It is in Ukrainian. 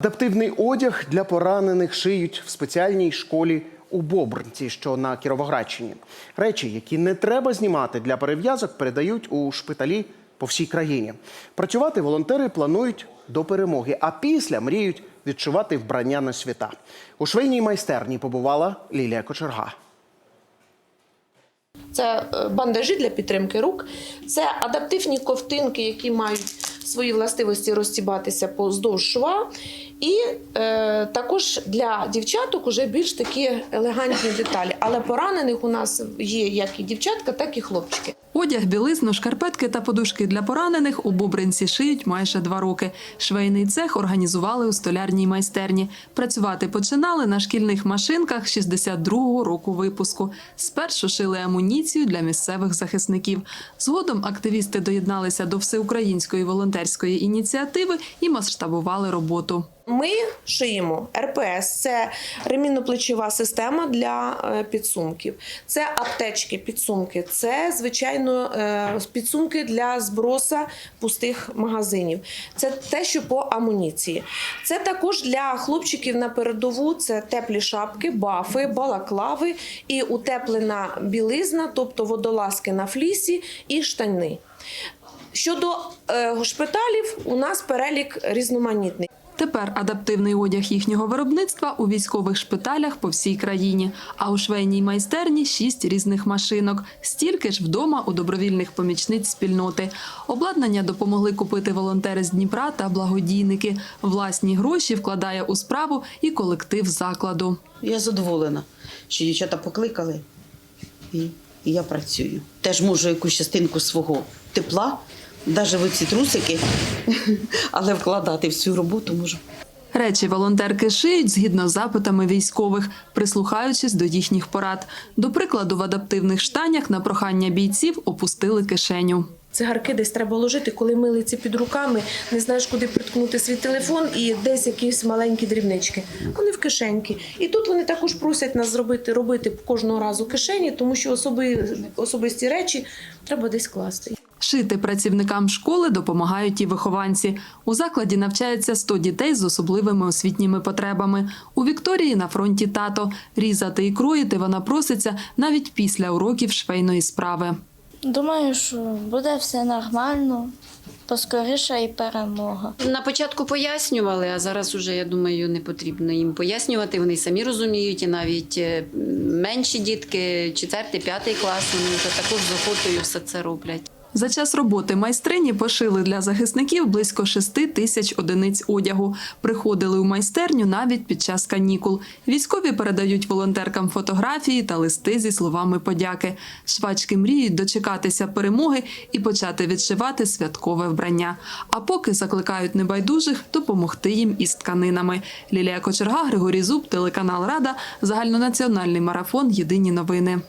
Адаптивний одяг для поранених шиють в спеціальній школі у Бобринці, що на Кіровоградщині. Речі, які не треба знімати для перев'язок, передають у шпиталі по всій країні. Працювати волонтери планують до перемоги, а після мріють відшивати вбрання на свята. У швейній майстерні побувала Лілія Кочерга. Це е, бандажі для підтримки рук, це адаптивні ковтинки, які мають свої властивості розтібатися поздовж шва. І е, також для дівчаток уже більш такі елегантні деталі. Але поранених у нас є як і дівчатка, так і хлопчики. Одяг, білизну, шкарпетки та подушки для поранених у Бобринці шиють майже два роки. Швейний цех організували у столярній майстерні. Працювати починали на шкільних машинках 62-го року випуску. Спершу шили амуніцію для місцевих захисників. Згодом активісти доєдналися до всеукраїнської волонтерської ініціативи і масштабували роботу. Ми шиємо РПС, це ремінно-плечова система для е, підсумків. Це аптечки, підсумки, це звичайно е, підсумки для зброса пустих магазинів. Це те, що по амуніції. Це також для хлопчиків на передову. Це теплі шапки, бафи, балаклави і утеплена білизна, тобто водолазки на флісі і штани. Щодо е, шпиталів, у нас перелік різноманітний. Тепер адаптивний одяг їхнього виробництва у військових шпиталях по всій країні. А у швейній майстерні шість різних машинок, стільки ж вдома у добровільних помічниць спільноти. Обладнання допомогли купити волонтери з Дніпра та благодійники. Власні гроші вкладає у справу і колектив закладу. Я задоволена, що дівчата покликали, і, і я працюю. Теж можу якусь частинку свого тепла, навіть в ці трусики, але вкладати в цю роботу можу. Речі волонтерки шиють згідно з запитами військових, прислухаючись до їхніх порад. До прикладу, в адаптивних штанях на прохання бійців опустили кишеню. Цигарки десь треба ложити, коли милиці під руками, не знаєш, куди приткнути свій телефон і десь якісь маленькі дрібнички. Вони в кишеньки. І тут вони також просять нас зробити робити кожного разу кишені, тому що особи, особисті речі треба десь класти. Шити працівникам школи допомагають і вихованці. У закладі навчається 100 дітей з особливими освітніми потребами. У Вікторії на фронті тато. Різати і кроїти вона проситься навіть після уроків швейної справи. Думаю, що буде все нормально, поскоріше і перемога. На початку пояснювали, а зараз уже я думаю, не потрібно їм пояснювати. Вони й самі розуміють, і навіть е, менші дітки, четвертий, п'ятий клас, вони також з охотою все це роблять. За час роботи майстрині пошили для захисників близько 6 тисяч одиниць одягу. Приходили у майстерню навіть під час канікул. Військові передають волонтеркам фотографії та листи зі словами подяки. Швачки мріють дочекатися перемоги і почати відшивати святкове вбрання. А поки закликають небайдужих допомогти їм із тканинами. Лілія Кочерга, Григорій Зуб, телеканал Рада, загальнонаціональний марафон. Єдині новини.